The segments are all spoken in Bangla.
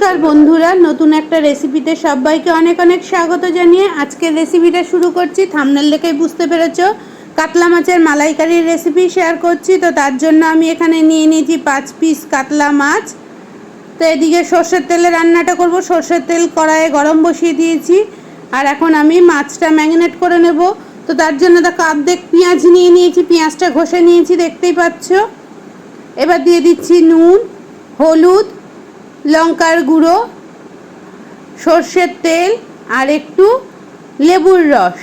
নমস্কার বন্ধুরা, নতুন একটা রেসিপিতে সবাইকে অনেক অনেক স্বাগত জানিয়ে আজকের রেসিপিটা শুরু করছি। থামনেল দেখেই বুঝতে পেরেছ, কাতলা মাছের মালাইকারির রেসিপি শেয়ার করছি। তো তার জন্য আমি এখানে নিয়ে নিয়েছি পাঁচ পিস কাতলা মাছ। তো এদিকে সর্ষের তেলে রান্নাটা করব। সর্ষের তেল কড়াইয়ে গরম বসিয়ে দিয়েছি। আর এখন আমি মাছটা ম্যারিনেট করে নেব। তো তার জন্য দেখো অর্ধেক পেঁয়াজ নিয়ে নিয়েছি। পেঁয়াজটা ঘষে নিয়েছি, দেখতেই পাচ্ছ। এবার দিয়ে দিচ্ছি নুন, হলুদ লঙ্কার গুঁড়ো, সর্ষের তেল আর একটু লেবুর রস।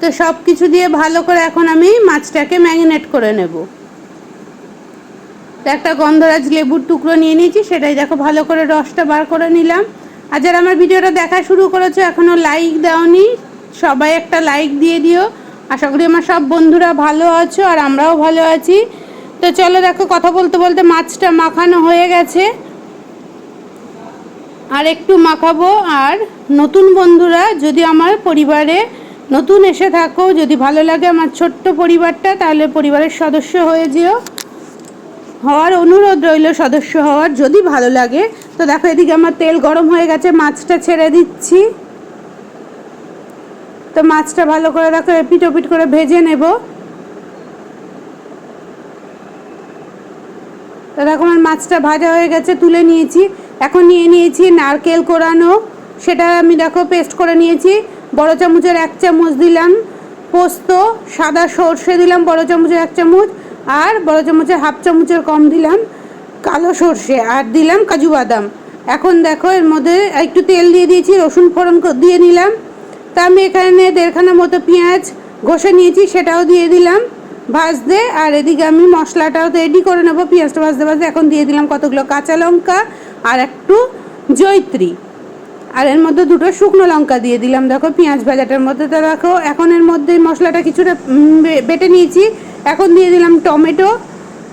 তো সব কিছু দিয়ে ভালো করে এখন আমি মাছটাকে ম্যারিনেট করে নেব। তো একটা গন্ধরাজ লেবুর টুকরো নিয়ে নিয়েছি, সেটাই দেখো ভালো করে রসটা বার করে নিলাম। আর যারা আমার ভিডিওটা দেখা শুরু করেছ এখনও লাইক দাওনি, সবাই একটা লাইক দিয়ে দিও। আশা করি আমার সব বন্ধুরা ভালো আছো আর আমরাও ভালো আছি। তো চলো দেখো, কথা বলতে বলতে মাছটা মাখানো হয়ে গেছে। আর একটু মাখাবো। আর নতুন বন্ধুরা, যদি আমার পরিবারে নতুন এসে থাকো, যদি ভালো লাগে আমার ছোট্ট পরিবারটা, তাহলে পরিবারের সদস্য হয়ে যেও। হওয়ার অনুরোধ রইল সদস্য হওয়ার, যদি ভালো লাগে। তো দেখো, এদিকে আমার তেল গরম হয়ে গেছে, মাছটা ছেড়ে দিচ্ছি। তো মাছটা ভালো করে দেখো, এপিট ওপিট করে ভেজে নেব। তো দেখো, আমার মাছটা ভাজা হয়ে গেছে, তুলে নিয়েছি। এখন নিয়ে নিয়েছি নারকেল কোরানো। সেটা আমি দেখো পেস্ট করে নিয়েছি। বড় চামচের এক চামচ দিলাম পোস্ত, সাদা সর্ষে দিলাম বড় চামচের এক চামচ, আর বড় চামচের হাফ চামচের কম দিলাম কালো সর্ষে, আর দিলাম কাজু বাদাম। এখন দেখো এর মধ্যে একটু তেল দিয়ে দিয়েছি, রসুন ফোড়ন দিয়ে নিলাম। তা আমি এখানে দেড়খানা মতো পেঁয়াজ ঘষে নিয়েছি, সেটাও দিয়ে দিলাম ভাজতে। আর এদিকে আমি মশলাটাও তো রেডি করে নেব, পেঁয়াজটা ভাজতে ভাজতে এখন দিয়ে দিলাম কতগুলো কাঁচা লঙ্কা আর একটু জৈত্রী আর এর মধ্যে দুটো শুকনো লঙ্কা দিয়ে দিলাম। দেখো, পেঁয়াজ ভাজাটার মধ্যে তো দেখো, এখন এর মধ্যে মশলাটা কিছুটা বেটে নিয়েছি। এখন দিয়ে দিলাম টমেটো।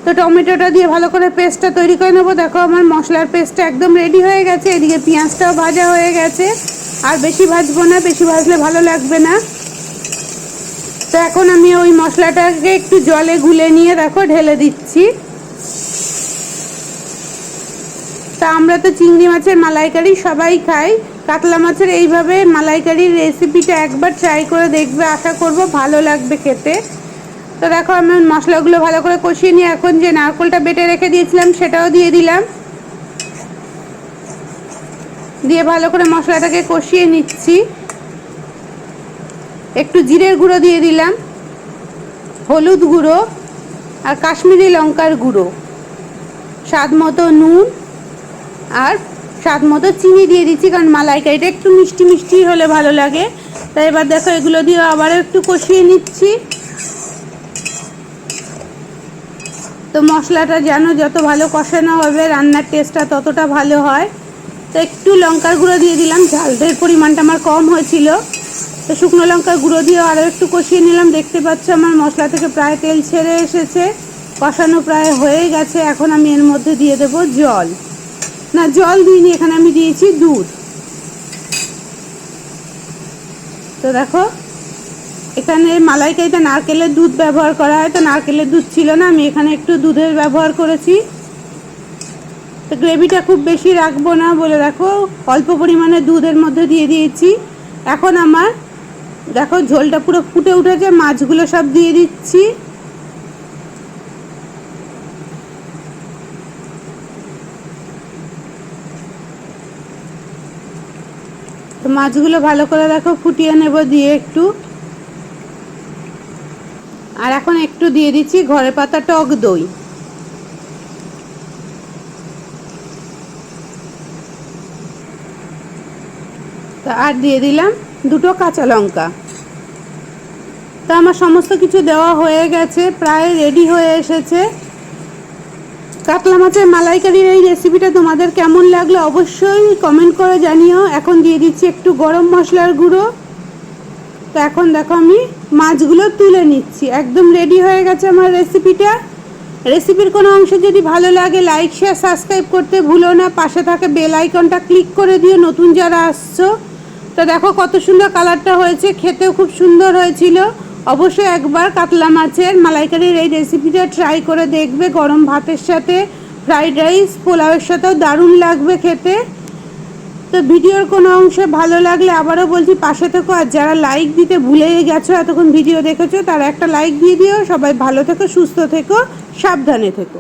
তো টমেটোটা দিয়ে ভালো করে পেস্টটা তৈরি করে নেব। দেখো, আমার মশলার পেস্টটা একদম রেডি হয়ে গেছে। এদিকে পেঁয়াজটাও ভাজা হয়ে গেছে। আর বেশি ভাজবো না, বেশি ভাজলে ভালো লাগবে না। তো এখন আমি ওই মশলাটাকে একটু জলে গুলে নিয়ে, দেখো, ঢেলে দিচ্ছি। তা আমরা তো চিংড়ি মাছের মালাইকারি সবাই খাই। কাতলা মাছের এইভাবে মালাইকারির রেসিপিটা একবার ট্রাই করে দেখবে, আশা করব ভালো লাগবে খেতে। তো দেখো আমি মশলাগুলো ভালো করে কষিয়ে নিয়ে এখন যে নারকোলটা বেটে রেখে দিয়েছিলাম, সেটাও দিয়ে দিলাম। দিয়ে ভালো করে মশলাটাকে কষিয়ে নিচ্ছি। একটু জিরের গুঁড়ো দিয়ে দিলাম, হলুদ গুঁড়ো আর কাশ্মীরি লঙ্কার গুঁড়ো। স্বাদ মতো নুন আর স্বাদ মতো চিনি দিয়ে দিচ্ছি, কারণ মালাইকারিটা একটু মিষ্টি মিষ্টি হলে ভালো লাগে। তাই এবার দেখো, এগুলো দিয়ে আবারও একটু কষিয়ে নিচ্ছি। তো মশলাটা যেন যত ভালো কষানো হবে, রান্নার টেস্টটা ততটা ভালো হয়। তো একটু লঙ্কার গুঁড়ো দিয়ে দিলাম ঝালদের পরিমাণটা আমার কম হয়েছিল। তো শুকনো লঙ্কার গুঁড়ো দিয়ে আরও একটু কষিয়ে নিলাম। দেখতে পাচ্ছ আমার মশলা থেকে প্রায় তেল ছেড়ে এসেছে, কষানো প্রায় হয়ে গেছে। এখন আমি এর মধ্যে দিয়ে দেব জল। না, জল দিইনি, এখানে আমি দিয়েছি দুধ। তো দেখো, এখানে মালাইকারিতে নারকেলের দুধ ব্যবহার করা হয়। তো নারকেলের দুধ ছিল না, আমি এখানে একটু দুধের ব্যবহার করেছি। তো গ্রেভিটা খুব বেশি রাখব না বলে দেখো, অল্প পরিমাণে দুধের মধ্যে দিয়ে দিয়েছি। এখন আমার, দেখো ঝোলটা পুরো ফুটে উঠেছে, মাছগুলো সব দিয়ে দিচ্ছি। তো মাছগুলো ভালো করে দেখো, ফুটিয়ে নেব দিয়ে একটু। আর এখন একটু দিয়ে দিচ্ছি ঘরে পাতা টক দই। আর দিয়ে দিলাম দুটো কাঁচা লঙ্কা। তো আমার সমস্ত কিছু দেওয়া হয়ে গেছে, প্রায় রেডি হয়ে এসেছে। কাতলা মাছের মালাইকারির এই রেসিপিটা তোমাদের কেমন লাগল অবশ্যই কমেন্ট করে জানিও। এখন দিয়ে দিচ্ছি একটু গরম মশলার গুঁড়ো। তো এখন দেখো আমি মাছগুলো তুলে নিচ্ছি। একদম রেডি হয়ে গেছে আমার রেসিপিটা রেসিপির কোনো অংশ যদি ভালো লাগে লাইক শেয়ার সাবস্ক্রাইব করতে ভুলো না। পাশে থাকে বেল আইকনটা ক্লিক করে দিও, নতুন যারা আসছো। তো দেখো কত সুন্দর কালারটা হয়েছে, খেতেও খুব সুন্দর হয়েছিল। অবশ্যই একবার কাতলা মাছের মালাইকারির এই রেসিপিটা ট্রাই করে দেখবে। গরম ভাতের সাথে ফ্রাইড রাইস পোলাওয়ের সাথেও দারুণ লাগবে খেতে। তো ভিডিওর কোনো অংশে ভালো লাগলে আবারও বলছি, পাশে থেকো। আর যারা লাইক দিতে ভুলে গেছো, এতক্ষণ ভিডিও দেখেছ, তারা একটা লাইক দিয়ে দিও। সবাই ভালো থেকো, সুস্থ থেকো, সাবধানে থেকো।